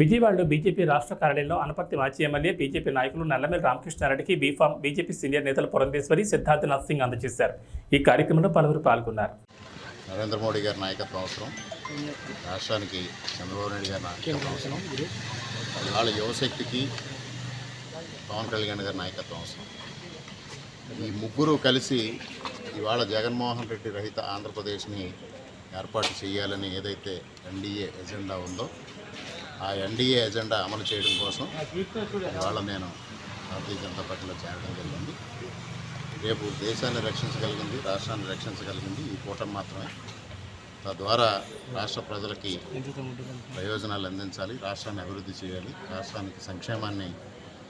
విజయవాడలో బీజేపీ రాష్ట్ర కార్యాలయంలో అనపర్తి మాజీ ఎమ్మెల్యే బీజేపీ నాయకులు నల్లమేల రామకృష్ణారెడ్డికి బీఫామ్ బీజేపీ సీనియర్ నేతలు పురంధేశ్వరి సిద్ధార్థనాథ్ సింగ్ అందజేశారు. ఈ కార్యక్రమంలో పలువురు పాల్గొన్నారు. నరేంద్ర మోడీ గారి నాయకత్వం అవసరం. రాష్ట్రానికి చంద్రబాబు నాయుడు గారి నాయకత్వం అవసరం. వాళ్ళ యువశక్తికి పవన్ కళ్యాణ్ గారి నాయకత్వం అవసరం. ఈ ముగ్గురు కలిసి ఇవాళ జగన్మోహన్ రెడ్డి రహిత ఆంధ్రప్రదేశ్ని ఏర్పాటు చేయాలని ఏదైతే ఎన్డీఏ ఎజెండా ఉందో ఆ ఎన్డీఏ ఎజెండా అమలు చేయడం కోసం ఇవాళ నేను భారతీయ జనతా పార్టీలో చేరడం జరిగింది. రేపు దేశాన్ని రక్షించగలిగింది రాష్ట్రాన్ని రక్షించగలిగింది ఈ కూటమి మాత్రమే. తద్వారా రాష్ట్ర ప్రజలకి ప్రయోజనాలు అందించాలి రాష్ట్రాన్ని అభివృద్ధి చేయాలి రాష్ట్రానికి సంక్షేమాన్ని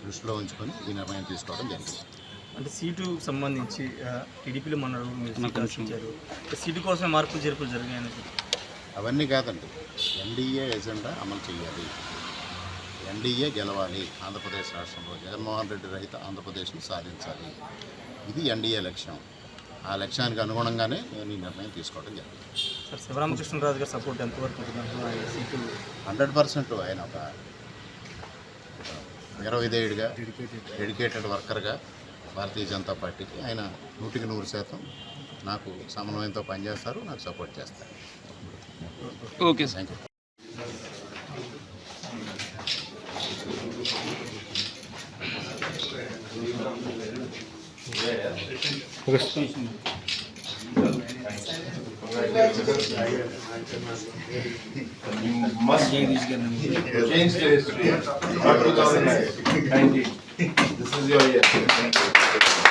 దృష్టిలో ఉంచుకొని ఈ నిర్ణయం తీసుకోవడం జరిగింది. అంటే సీటు సంబంధించి టీడీపీలో మన సీటు కోసం మార్పులు చేర్పులు జరిగాయని అవన్నీ కాదండి. ఎన్డీఏ ఎజెండా అమలు చేయాలి. ఎన్డీఏ గెలవాలి ఆంధ్రప్రదేశ్ రాష్ట్రంలో. జగన్మోహన్ రెడ్డి రహిత ఆంధ్రప్రదేశ్ని సాధించాలి. ఇది ఎన్డీఏ లక్ష్యం. ఆ లక్ష్యానికి అనుగుణంగానే నేను ఈ నిర్ణయం తీసుకోవడం జరిగింది. సార్ శివరామకృష్ణరాజు గారి సపోర్ట్ ఎంతవరకు హండ్రెడ్ పర్సెంట్ ఆయన ఒక విరవిధేయుడిగా డెడికేటెడ్ వర్కర్గా భారతీయ జనతా పార్టీకి ఆయన నూటికి నూరు శాతం నాకు సమన్వయంతో పనిచేస్తారు నాకు సపోర్ట్ చేస్తారు. Okay thank you must change the history. Not 2019. This is your year. Thank you.